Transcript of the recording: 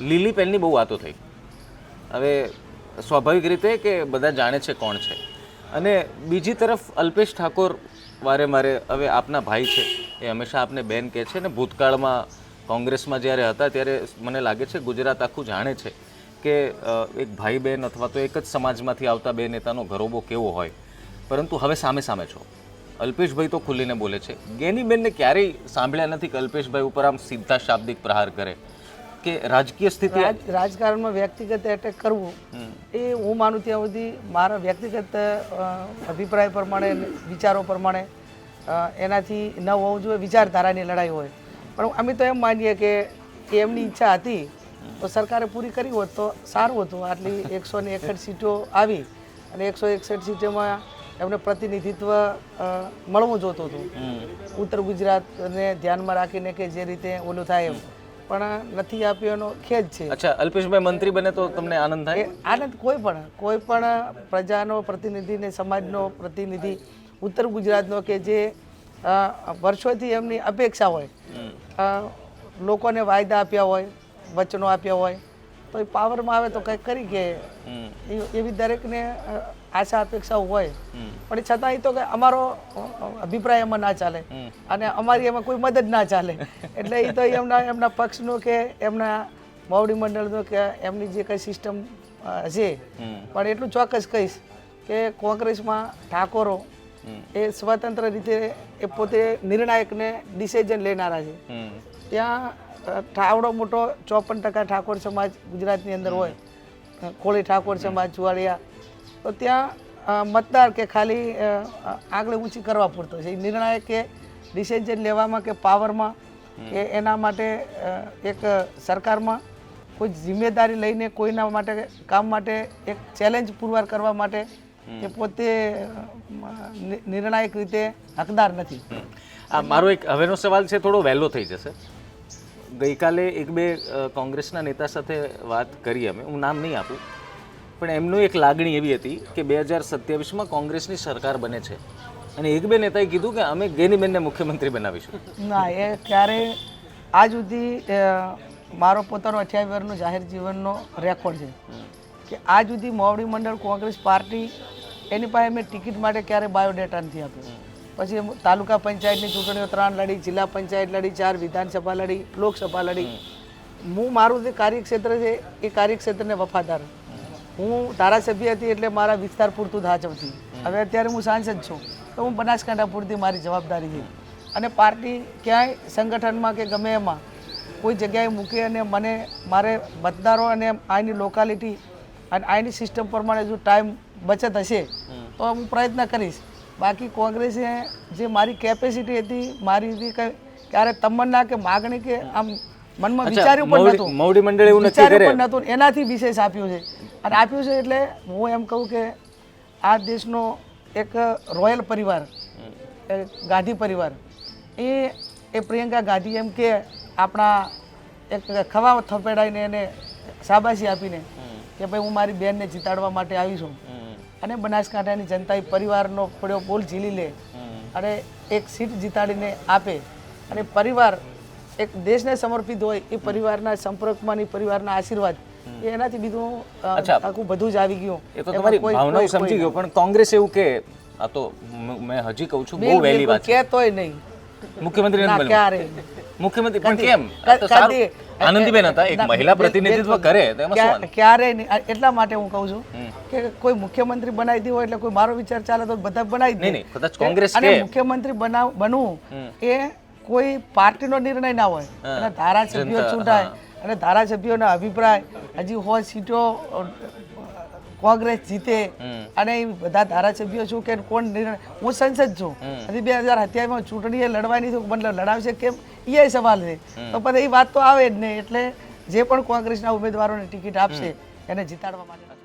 લીલી પેનની બહુ વાતો થઈ. હવે સ્વાભાવિક રીતે કે બધા જાણે છે કોણ છે. અને બીજી તરફ અલ્પેશ ઠાકોર વારે મારે હવે આપના ભાઈ છે, એ હંમેશા આપને બેન કહે છે ને ભૂતકાળમાં કોંગ્રેસમાં જ્યારે હતા ત્યારે મને લાગે છે ગુજરાત આખું જાણે છે કે એક ભાઈ બહેન અથવા તો એક જ સમાજમાંથી આવતા બે નેતાનો ઘરોબો કેવો હોય. પરંતુ હવે સામે સામે છો. અલ્પેશભાઈ તો ખુલ્લીને બોલે છે. ગેનીબેનને ક્યારેય સાંભળ્યા નથી કે અલ્પેશભાઈ ઉપર આમ સીધા શાબ્દિક પ્રહાર કરે. કે રાજકીય સ્થિતિ રાજકારણમાં વ્યક્તિગત એટેક કરવું એ હું માનું ત્યાં સુધી મારા વ્યક્તિગત અભિપ્રાય પ્રમાણે વિચારો પ્રમાણે એનાથી ન હોવું જોઈએ વિચારધારાની લડાઈ હોય. પણ અમે તો એમ માનીએ કે એમની ઈચ્છા હતી તો સરકારે પૂરી કરી હોત તો સારું હતું. આટલી એકસો ને એકસઠ સીટો આવી અને એકસો એકસઠ સીટોમાં એમને પ્રતિનિધિત્વ મળવું જોતું હતું. ઉત્તર ગુજરાતને ધ્યાનમાં રાખીને કે જે રીતે ઓલું થાય એમ. પણ નથી આપ્યો એનો ખેદ છે. અચ્છા અલ્પેશભાઈ મંત્રી બને તો તમને આનંદ થાય? આનંદ કોઈ પણ કોઈ પણ પ્રજાનો પ્રતિનિધિ ને સમાજનો પ્રતિનિધિ ઉત્તર ગુજરાતનો કે જે વર્ષોથી એમની અપેક્ષા હોય લોકોને વાયદા આપ્યા હોય વચનો આપ્યા હોય તો એ પાવરમાં આવે તો કંઈક કરી કે એ- એવી દરેકને આશા અપેક્ષાઓ હોય. પણ છતાં એ તો કે અમારો અભિપ્રાય એમાં ના ચાલે. અને અમારી એમાં કોઈ મદદ ના ચાલે. એટલે એ તો એમના એમના પક્ષનું કે એમના મોવડી મંડળનું કે એમની જે કંઈ સિસ્ટમ છે. પણ એટલું ચોક્કસ કહીશ કે કોંગ્રેસમાં ઠાકોરો એ સ્વતંત્ર રીતે એ પોતે નિર્ણાયકને ડિસિઝન લેનારા છે. ત્યાં ઠાવડો મોટો ચોપન ટકા ઠાકોર સમાજ ગુજરાતની અંદર હોય. કોળી ઠાકોર સમાજ જુવાળિયા તો ત્યાં મતદાર કે ખાલી આગળ ઊંચી કરવા પૂરતો છે. એ નિર્ણાયક કે ડિસિઝન લેવામાં કે પાવરમાં કે એના માટે એક સરકારમાં કોઈ જિમ્મેદારી લઈને કોઈના માટે કામ માટે એક ચેલેન્જ પુરવાર કરવા માટે એ પોતે નિર્ણાયક રીતે હકદાર નથી. આ મારો એક હવેનો સવાલ છે થોડો વહેલો થઈ જશે. ગઈકાલે એક બે કોંગ્રેસના નેતા સાથે વાત કરી અમે. હું નામ નહીં આપું. પણ એમનું એક લાગણી એવી હતી કે બે હજાર સત્યાવીસમાં કોંગ્રેસની સરકાર બને છે. અને એક બે નેતાએ કીધું કે અમે ગેનીબેનને મુખ્યમંત્રી બનાવીશું. ના એ ક્યારે આજ સુધી મારો પોતાનો અઠ્યાવીસ વર્ષનો જાહેર જીવનનો રેકોર્ડ છે. કે આજ સુધી મોવડી મંડળ કોંગ્રેસ પાર્ટી એની પાસે મેં ટિકિટ માટે ક્યારે બાયોડેટા નથી આપ્યો. પછી તાલુકા પંચાયતની ચૂંટણીઓ ત્રણ લડી જિલ્લા પંચાયત લડી ચાર વિધાનસભા લડી લોકસભા લડી. હું મારું જે કાર્યક્ષેત્ર છે એ કાર્યક્ષેત્રને વફાદાર. હું ધારાસભ્ય હતી એટલે મારા વિસ્તાર પૂરતું ધાચવતી. હવે અત્યારે હું સાંસદ છું તો હું બનાસકાંઠા પૂરતી મારી જવાબદારી છે. અને પાર્ટી ક્યાંય સંગઠનમાં કે ગમે એમાં કોઈ જગ્યાએ મૂકી અને મને મારે મતદારો અને આની લોકાલિટી અને આની સિસ્ટમ પ્રમાણે જો ટાઈમ બચત હશે તો હું પ્રયત્ન કરીશ. બાકી કોંગ્રેસે જે મારી કેપેસિટી હતી મારી હતી કંઈ ક્યારે તમન્ના કે માગણી કે આમ મનમાં વિચાર્યું પણ નહોતું. મવડી મંડળ એવું નથી પણ નહોતું. એનાથી વિશેષ આપ્યું છે. અને આપ્યું છે એટલે હું એમ કહું કે આ દેશનો એક રોયલ પરિવાર, એ ગાંધી પરિવાર, એ એ પ્રિયંકા ગાંધી એમ કે આપણા એક ખવા થપેડાઈને એને શાબાશી આપીને કે ભાઈ હું મારી બેનને જીતાડવા માટે આવી છું. અને બનાસકાંઠાની જનતાએ પરિવારનો પડ્યો બોલ ઝીલી લે. અને એક સીટ જીતાડીને આપે. અને પરિવાર એક દેશને સમર્પિત હોય એ પરિવારના સંપર્કમાં પરિવારના આશીર્વાદ એ એનાથી બીજું આખું બધું જ આવી ગયું. એ તો તમારી ભાવના સમજી ગયો પણ કોંગ્રેસ એવું કે આ તો મેં હજી કહું છું બહુ વહેલી વાત કે તોય નહીં. મુખ્યમંત્રી ના નથી ક્યારે? મુખ્યમંત્રી પણ કેમ? આનંદીબેન હતા એક મહિલા પ્રતિનિધિત્વ કરે તો એમાં શું ક્યા- વાંધો? ક્યારેય નહીં એટલા માટે હું કહું છું કે કોઈ મુખ્યમંત્રી બનાવી દીધો એટલે કોઈ મારો વિચાર ચાલે તો બધા બનાવી દે. નહીં, કદાચ કોંગ્રેસ અને મુખ્યમંત્રી બનાવ બનવું એ કોઈ પાર્ટીનો નિર્ણય ના હોય. અને ધારાસભ્યો ચૂંટાય અને ધારાસભ્યોના અભિપ્રાય હજી હો સીટો કોંગ્રેસ જીતે. અને એ બધા ધારાસભ્યો છું કે કોણ નિર્ણય હું સંસદ છું. હજી બે હજાર અત્યારમાં ચૂંટણીએ લડવાની છું મતલબ લડાવશે કેમ? એ સવાલ છે. તો પછી એ વાત તો આવે જ નહીં. એટલે જે પણ કોંગ્રેસના ઉમેદવારોને ટિકિટ આપશે એને જીતાડવા માટે